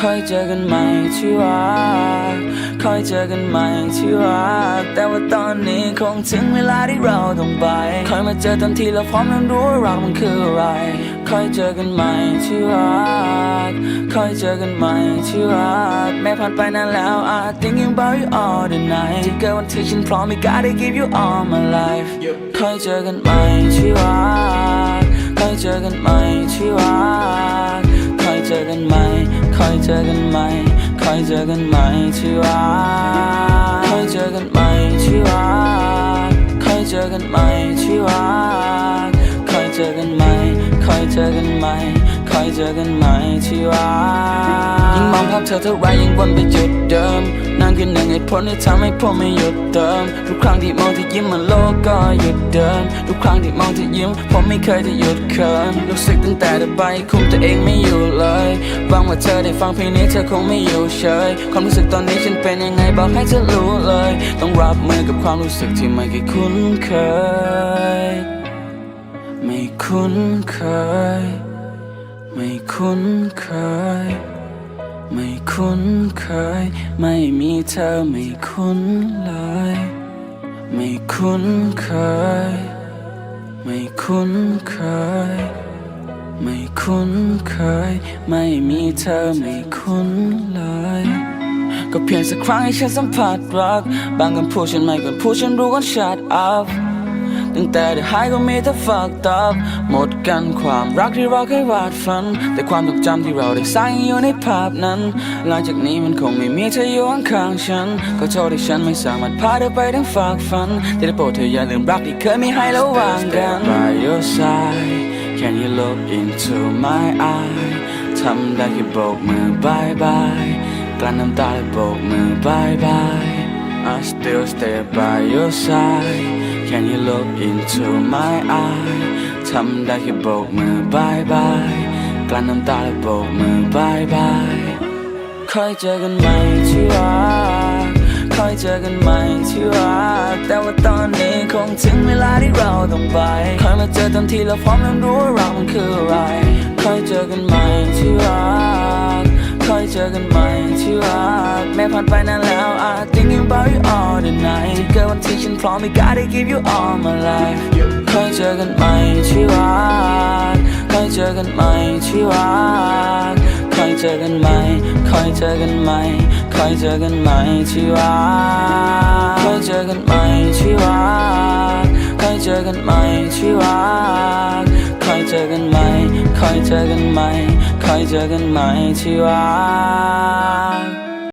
คอยเจอกันใหม่ที่รักคอยเจอกันใหม่ที่รักแต่ว่าตอนนี้คงถึงเวลาที่เราต้องไปคอยมาเจอตอนที่เราพร้อมแล้วรู้ว่าเรามันคืออะไรคอยเจอกันใหม่ที่รักคอยเจอกันใหม่ที่รักแม้ผ่านไปนานแล้ว I thinking about you all the night ที่เกิดวันที่ฉันพร้อม I gotta give you all my life คอยเจอกันใหม่ที่รักคอยเจอกันใหม่ที่รัก เจอกันไหมคอยเจอกันไหม่ที่รักคอยเจอกันไหม่ที่รักคอยเจอกันไหม่ที่รักคอยเจอกันไหมคอยเจอกันไหมคอยเจอกันไหม่ที่รักยิ่งมองภาพเธอเท่าไรยิ่งวนไปจุดเดิม นั่นคือหนึ่งเหตุผลที่ทำให้ผมไม่หยุดเติมทุกครั้งที่มองที่ยิ้มมันโลกก็หยุดเดินทุกครั้งที่มองที่ยิ้มผมไม่เคยจะหยุดเขินรู้สึกตั้งแต่เธอไปคุมตัวเองไม่อยู่เลยหวังว่าเธอได้ฟังเพลงนี้เธอคงไม่อยู่เฉยความรู้สึกตอนนี้ฉันเป็นยังไงบอกให้เธอรู้เลย ต้องรับมือกับความรู้สึกที่ไม่เคยคุ้นเคย ไม่คุ้นเคย ไม่คุ้นเคย ไม่คุ้นเคย ไม่มีเธอไม่คุ้นเลย ไม่คุ้นเคย ไม่คุ้นเคย ไม่คุ้นเคย ไม่มีเธอไม่คุ้นเลย ก็เพียงสักครั้งให้ฉันสัมผัสรัก บางคำพูดฉันไม่ควรพูดฉันรู้ก่อน shut up ตั้งแต่ได้หายก็มีแต่ฝากตอบหมดกันความรักที่เราเคยวาดฝัน แต่ความทรงจำที่เราได้สร้างอยู่ในภาพนั้น หลังจากนี้มันคงไม่มีเธออยู่ข้างๆฉัน ก็โทษที่ฉันไม่สามารถพาเธอไปถึงฝากฝัน แต่ได้โปรดเธออย่าลืมรักที่เคยมีให้ระหว่างกัน By your side Can you look into my eye ทำได้แค่โบกมือบายบายกลั้นน้ำตาและโบกมือบายบาย I still stay by your side Can you look into my eye ทำได้แค่โบกมือบายบายกลั้นน้ำตาและโบกมือบายบายค่อยเจอกันใหม่ที่รักค่อยเจอกันใหม่ที่รักแต่ว่าตอนนี้คงถึงเวลาที่เราต้องไปค่อยมาเจอตอนที่เราพร้อมแล้วรู้ว่าเรามันคืออะไรค่อยเจอกันใหม่ที่รักค่อยเจอกันใหม่ ที่รักแม้ผ่านไปนานแล้ว I thinking about you all the night ที่เกิดวันที่ฉันพร้อม I gotta give you all my life คอยเจอกันใหม่ที่รักค่อยเจอกันใหม่ที่รักค่อยเจอกันใหม่คอยเจอกันใหม่คอยเจอกันใหม่ที่รักค่อยเจอกันใหม่ที่รักค่อยเจอกันใหม่ที่รักค่อยเจอกันใหม่คอยเจอกันใหม่ เจอกันใหม่ที่ว่า